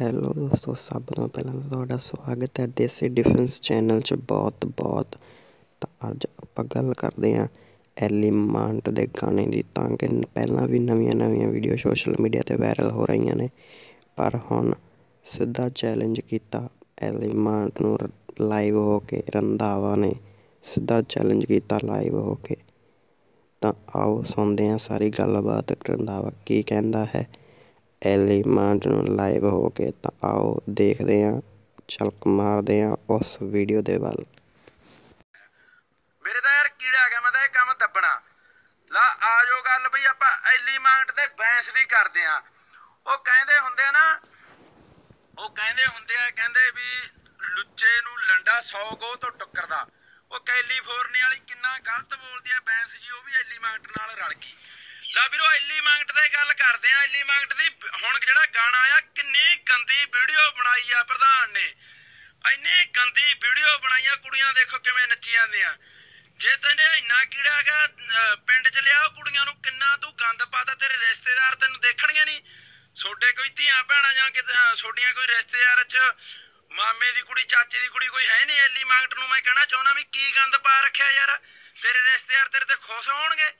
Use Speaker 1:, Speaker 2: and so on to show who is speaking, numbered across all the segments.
Speaker 1: Hello ਦੋਸਤੋ, ਸਭ ਤੋਂ ਪਹਿਲਾਂ ਤੁਹਾਡਾ ਸਵਾਗਤ ਹੈ ਦੇਸੀ ਡਿਫੈਂਸ ਚੈਨਲ 'ਚ ਬਹੁਤ ਬਹੁਤ। ਤਾਂ ਅੱਜ ਆਪਾਂ ਗੱਲ ਕਰਦੇ ਹਾਂ ਐਲੀਮਾਂਟ ਦੇ ਗਾਣੇ ਦੀ, ਤਾਂ ਕਿ ਪਹਿਲਾਂ ਵੀ ਨਵੀਆਂ ਨਵੀਆਂ ਵੀਡੀਓ ਸੋਸ਼ਲ ਮੀਡੀਆ ਤੇ ਵਾਇਰਲ ਹੋ ਰਹੀਆਂ ਨੇ। ਪਰ ਹੁਣ ਸਿੱਧਾ ਚੈਲੰਜ ਕੀਤਾ ਐਲੀਮਾਂਟ ਨੂੰ ਲਾਈਵ ਹੋ ਕੇ ਰੰਧਾਵਾ ਨੇ। ਸਿੱਧਾ ਚੈਲੰਜ ਕੀਤਾ ਲਾਈਵ ਹੋ ਕੇ। ਤਾਂ ਆਓ ਸੁਣਦੇ ਹਾਂ ਸਾਰੀ ਗੱਲਬਾਤ ਰੰਧਾਵਾ ਕੀ ਕਹਿੰਦਾ ਹੈ। ਐਲੀਮੈਂਟ ਨੂੰ ਲਾਈਵ ਹੋ ਕੇ ਤਾਂ ਆਓ ਦੇਖਦੇ ਹਾਂ, ਝਲਕ ਮਾਰਦੇ ਹਾਂ ਉਸ ਵੀਡੀਓ ਦੇ ਵੱਲ।
Speaker 2: ਮੇਰੇ ਤਾਂ ਯਾਰ ਕੀੜਾ ਗਿਆ ਮੈਂ ਤਾਂ ਇਹ ਕੰਮ ਦੱਬਣਾ। ਲਾ ਆ ਗੱਲ ਬਈ, ਆਪਾਂ ਐਲੀਮੈਂਟ ਤੇ ਬੈਂਸ ਦੀ ਕਰਦੇ ਆ ਉਹ ਕਹਿੰਦੇ ਹੁੰਦੇ ਨਾ, ਉਹ ਕਹਿੰਦੇ ਹੁੰਦੇ ਆ, ਕਹਿੰਦੇ ਵੀ ਲੁੱਚੇ ਨੂੰ ਲੰਡਾ 100 ਗੋ ਤੋਂ ਕੈਲੀਫੋਰਨੀਆ ਵਾਲੀ ਕਿੰਨਾ ਗਲਤ ਬੋਲਦੀ ਆ ਬੈਂਸ ਜੀ, ਉਹ ਵੀ ਐਲੀਮੈਂਟ ਨਾਲ ਰਲ ਗਈ। ਲਾ ਵੀਰੋ ਐਲੀਮੈਂਟ ਤੇ ਗੱਲ ਕਰਦੇ ਆ। ਐਲੀਮੈਂਟ ਦੀ ਹੁਣ ਜਿਹੜਾ ਗਾਣਾ ਆ ਕਿੰਨੀ ਗੰਦੀ ਵੀਡੀਓ ਬਣਾਈ ਆ ਪ੍ਰਧਾਨ ਨੇ। ਇੰਨੀ ਗੰਦੀ ਵੀਡੀਓ ਬਣਾਈਆਂ ਕੁੜੀਆਂ ਦੇਖੋ ਕਿਵੇਂ ਨੱਚੀ ਜਾਂਦੀਆਂ। ਜੇ ਤੈਨੇ ਇੰਨਾ ਕੀੜਾ ਹੈਗਾ ਪਿੰਡ ਚ ਲਿਆ ਕੁੜੀਆਂ ਨੂੰ, ਕਿੰਨਾ ਤੂੰ ਗੰਦ ਪਾਤਾ, ਤੇਰੇ ਰਿਸ਼ਤੇਦਾਰ ਤੈਨੂੰ ਦੇਖਣਗੇ ਨਹੀਂ ਛੋਡੇ ਕੋਈ ਧੀਆਂ ਭੈਣਾਂ ਜਾਂ ਕਿ ਛੋਡੀਆਂ ਕੋਈ ਰਿਸ਼ਤੇਦਾਰ ਚ ਮਾਮੇ ਦੀ ਕੁੜੀ, ਚਾਚੇ ਦੀ ਕੁੜੀ ਕੋਈ ਹੈ ਨਹੀਂ ਐਲੀ ਮੰਗਟ ਨੂੰ। ਮੈਂ ਕਹਿਣਾ ਚਾਹੁੰਦਾ ਵੀ ਕੀ ਗੰਦ ਪਾ ਰੱਖਿਆ ਯਾਰ? ਤੇਰੇ ਰਿਸ਼ਤੇਦਾਰ ਤੇਰੇ ਤੇ ਖੁਸ਼ ਹੋਣਗੇ?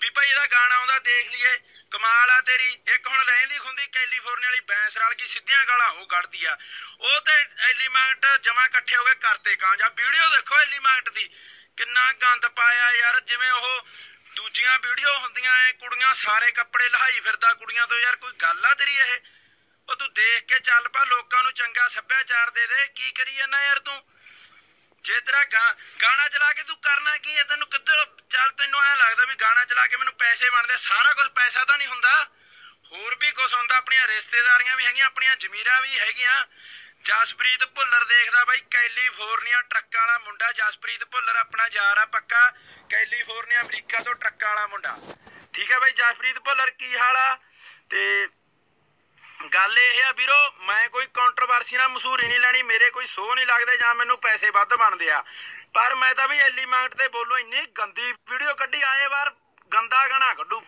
Speaker 2: ਵੀ ਭਾਈ ਇਹਦਾ ਗਾਣਾ ਆਉਂਦਾ, ਦੇਖ ਲਈਏ। ਕਮਾਲ ਆ ਤੇਰੀ। ਇੱਕ ਹੁਣ ਰਹਿੰਦੀ ਖੁੰਦੀ ਕੈਲੀਫੋਰਨੀਆ ਵਾਲੀ ਬੈਂਸ ਰਲ ਗਈ, ਸਿੱਧੀਆਂ ਗਾਲਾਂ ਉਹ ਕੱਢਦੀ ਆ। ਉਹ ਤੇ ਐਲੀਮੈਂਟ ਜਮਾ ਇਕੱਠੇ ਹੋ ਕੇ ਕਰਤੇ ਕਾਂ। ਕਾਂਜਾ ਵੀਡੀਓ ਦੇਖੋ ਐਲੀਮੈਂਟ ਦੀ। ਕਿੰਨਾ ਗੰਦ ਪਾਇਆ ਯਾਰ। ਜਿਵੇਂ ਉਹ ਦੂਜੀਆਂ ਵੀਡੀਓ ਹੁੰਦੀਆਂ ਐ, ਕੁੜੀਆਂ ਸਾਰੇ ਕੱਪੜੇ ਲਹਾਈ ਫਿਰਦਾ। ਕੁੜੀਆਂ ਤੋਂ ਯਾਰ ਕੋਈ ਗੱਲ ਆ ਤੇਰੀ ਇਹ? ਉਹ ਤੂੰ ਦੇਖ ਕੇ ਚੱਲ ਪਾ, ਲੋਕਾਂ ਨੂੰ ਚੰਗਾ ਸੱਭਿਆਚਾਰ ਦੇ ਦੇ। ਕੀ ਕਰੀ ਜਾਂਦਾ ਯਾਰ ਤੂੰ? ਜੇ ਤੇਰਾ ਗਾਣਾ ਚਲਾ ਕੇ ਤੂੰ ਕਰਨਾ ਕੀ ਹੈ? ਤੈਨੂੰ ਕਿੱਧਰ ਚੱਲ ਤੈਨੂੰ ਐ ਲੱਗਦਾ ਵੀ ਗਾਣਾ ਚਲਾ ਕੇ ਮੈਨੂੰ ਪੈਸੇ ਬਣਦੇ ਸਾਰਾ ਕੁਝ ਪੈਸਾ ਤਾਂ ਨਹੀਂ ਹੁੰਦਾ। ਹੋਰ ਵੀ ਕੁਝ ਹੁੰਦਾ। ਆਪਣੀਆਂ ਰਿਸ਼ਤੇਦਾਰੀਆਂ ਵੀ ਹੈਗੀਆਂ, ਆਪਣੀਆਂ ਜ਼ਮੀਰਾਂ ਵੀ ਹੈਗੀਆਂ। ਜਸਪ੍ਰੀਤ ਭੁੱਲਰ ਦੇਖਦਾ ਬਾਈ, ਕੈਲੀਫੋਰਨੀਆ ਟਰੱਕਾਂ ਵਾਲਾ ਮੁੰਡਾ। ਜਸਪ੍ਰੀਤ ਭੁੱਲਰ ਆਪਣਾ ਯਾਰ ਆ ਪੱਕਾ। ਕੈਲੀਫੋਰਨੀਆ ਅਮਰੀਕਾ ਤੋਂ ਟਰੱਕਾਂ ਵਾਲਾ ਮੁੰਡਾ। ਠੀਕ ਹੈ ਬਾਈ, ਜਸਪ੍ਰੀਤ ਭੁੱਲਰ ਕੀ ਹਾਲ ਆ? ਤੇ ਗੱਲ ਇਹ ਆ ਵੀਰੋ, ਮੈਂ ਕੋਈ ਕੰਟਰੋਵਰਸੀ ਨਾਲ ਮਸ਼ਹੂਰੀ ਨਹੀਂ ਲੈਣੀ, ਮੇਰੇ ਕੋਈ ਸੋਹ ਨਹੀਂ ਲੱਗਦੇ ਜਾਂ ਮੈਨੂੰ ਪੈਸੇ ਵੱਧ ਬਣਦੇ ਆ। ਪਰ ਮੈਂ ਤਾਂ ਵੀ ਐਲੀਮੈਂਟ ਤੇ ਬੋਲੋ, ਇੰਨੀ ਗੰਦੀ ਵੀਡੀਓ ਕੱਢੀ, ਆਏ ਵਾਰ ਗੰਦਾ ਗਾਣਾ ਕੱਢੂ।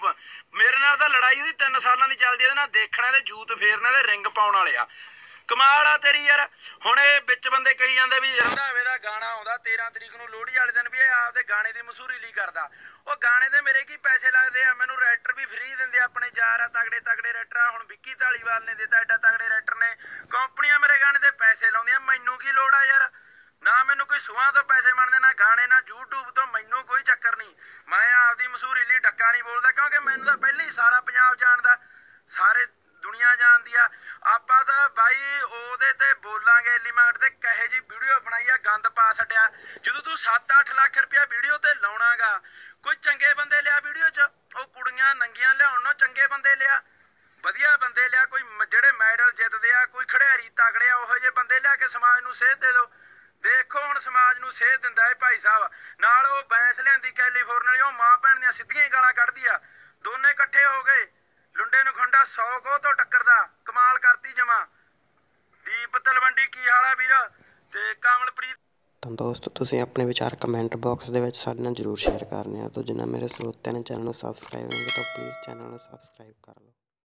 Speaker 2: ਮੇਰੇ ਨਾਲ ਤਾਂ ਲੜਾਈ ਉਹਦੀ 3 ਸਾਲਾਂ ਦੀ ਚੱਲਦੀ ਇਹਦੇ ਨਾਲ ਦੇਖਣਾ ਤੇ ਜੂਤ ਫੇਰਨਾ ਤੇ ਰਿੰਗ ਪਾਉਣ ਵਾਲੇ ਆ। ਕਮਾਲ ਆ ਤੇਰੀ ਯਾਰ। ਹੁਣ ਇਹ ਵਿੱਚ ਬੰਦੇ ਕਹੀ ਜਾਂਦੇ ਵੀ ਰੰਧਾਵੇ ਦਾ ਗਾਣਾ ਆਉਂਦਾ 13 ਤਰੀਕ ਨੂੰ ਲੋਹੜੀ ਵਾਲੇ ਦਿਨ ਵੀ ਇਹ ਆਪਦੇ ਗਾਣੇ ਦੀ ਮਸ਼ਹੂਰੀ ਲਈ ਕਰਦਾ। ਉਹ ਗਾਣੇ ਦੇ ਮੇਰੇ ਕੀ ਪੈਸੇ ਲੱਗਦੇ ਆ? ਮੈਨੂੰ ਰਾਈਟਰ ਵੀ ਫ੍ਰੀ ਦਿੰਦੇ ਆਪਣੇ ਯਾਰ ਆ, ਤਗੜੇ ਤਗੜੇ ਰਾਈਟਰ ਆ। ਹੁਣ ਵਿੱਕੀ ਢਾਲੀਵਾਲ ਨੇ ਦਿੱਤਾ, ਐਡਾ ਤਗੜੇ ਰਾਈਟਰ ਨੇ। ਕੰਪਨੀਆਂ ਮੇਰੇ ਗਾਣੇ ਤੇ ਪੈਸੇ ਲਾਉਂਦੀਆਂ, ਮੈਨੂੰ ਕੀ ਲੋੜ ਆ ਯਾਰ? ਨਾ ਮੈਨੂੰ ਕੋਈ ਸੁਹਾਂ ਤੋਂ ਪੈਸੇ ਮੰਨਦੇ ਨਾ ਗਾਣੇ, ਨਾ YouTube ਤੋਂ, ਮੈਨੂੰ ਕੋਈ ਚੱਕਰ ਨਹੀਂ। ਮੈਂ ਆਪਦੀ ਮਸ਼ਹੂਰੀ ਲਈ ਡੱਕਾ ਨਹੀਂ ਬੋਲਦਾ, ਕਿਉਂਕਿ ਮੈਨੂੰ ਤਾਂ ਪਹਿਲਾਂ ਹੀ ਸਾਰਾ ਪੰਜਾਬ ਜਾਣਦਾ। ਸਾਰੇ ਦੁਨੀਆ ਜਾਣਦੀ ਆ। ਆਪਾਂ ਤਾਂ ਬਾਈ ਉਹਦੇ ਤੇ ਬੋਲਾਂਗੇ ਐਲੀਮੈਂਟ ਤੇ, ਕਹੇ ਜੀ ਵੀਡੀਓ ਬਣਾਈ ਆ, ਗੰਦ ਪਾ ਛੱਡਿਆ। ਜਦੋਂ ਤੂੰ 7-8 ਲੱਖ ਰੁਪਇਆ ਵੀਡੀਓ ਤੇ ਲਾਉਣਾਗਾ, ਕੋਈ ਚੰਗੇ ਬੰਦੇ ਲਿਆ ਵੀਡੀਓ 'ਚ? ਉਹ ਕੁੜੀਆਂ ਨੰਗੀਆਂ ਲਿਆਉਣ ਨੂੰ ਚੰਗੇ ਬੰਦੇ ਲਿਆ। ਵਧੀਆ ਬੰਦੇ ਲਿਆ, ਕੋਈ ਜਿਹੜੇ ਮੈਡਲ ਜਿੱਤਦੇ ਆ, ਕੋਈ ਖਿਡਾਰੀ ਤਗੜੇ ਆ, ਉਹੋ ਜਿਹੇ ਬੰਦੇ ਲਿਆ ਕੇ ਸਮਾਜ ਨੂੰ ਸੇਧ ਦੇ ਦਿਓ। ਦੇਖੋ ਹੁਣ ਸਮਾਜ ਨੂੰ ਸੇਧ ਦਿੰਦਾ ਹੈ ਭਾਈ ਸਾਹਿਬ। ਨਾਲ ਉਹ ਬੈਂਸ ਲਿਆਂਦੀ ਕੈਲੀਫੋਰਨੀਆ ਉਹ ਮਾਂ ਭੈਣ ਦੀਆਂ ਸਿੱਧੀਆਂ ਹੀ ਗਾਲਾਂ ਕੱਢਦੀ ਆ। ਦੋਨੇ ਇਕੱਠੇ ਹੋ ਗਏ। ਲੁੰਡੇ ਨੂੰ ਖੰਡਾ 100 ਕੋ ਤੋਂ ਟੱਕਰਦਾ। ਕਮਾਲ ਕਰਤੀ ਜਮਾ। ਦੀਪ ਤਲਵੰਡੀ, ਕੀ ਹਾਲ ਆ ਵੀਰ? ਤੇ ਕਮਲਪ੍ਰੀਤ?
Speaker 1: ਤਾਂ ਦੋਸਤੋ, ਤੁਸੀਂ ਆਪਣੇ ਵਿਚਾਰ ਕਮੈਂਟ ਬਾਕਸ ਦੇ ਵਿੱਚ ਸਾਡੇ ਨਾਲ ਜਰੂਰ ਸ਼ੇਅਰ ਕਰਨੇ ਆ। ਤਾਂ ਜਿਨ੍ਹਾਂ ਮੇਰੇ ਸਰੋਤਿਆਂ ਨੇ ਚੈਨਲ ਨੂੰ ਸਬਸਕ੍ਰਾਈਬ ਨਹੀਂ ਕੀਤਾ ਪਲੀਜ਼ ਚੈਨਲ ਨੂੰ ਸਬਸਕ੍ਰਾਈਬ ਕਰ ਲਓ।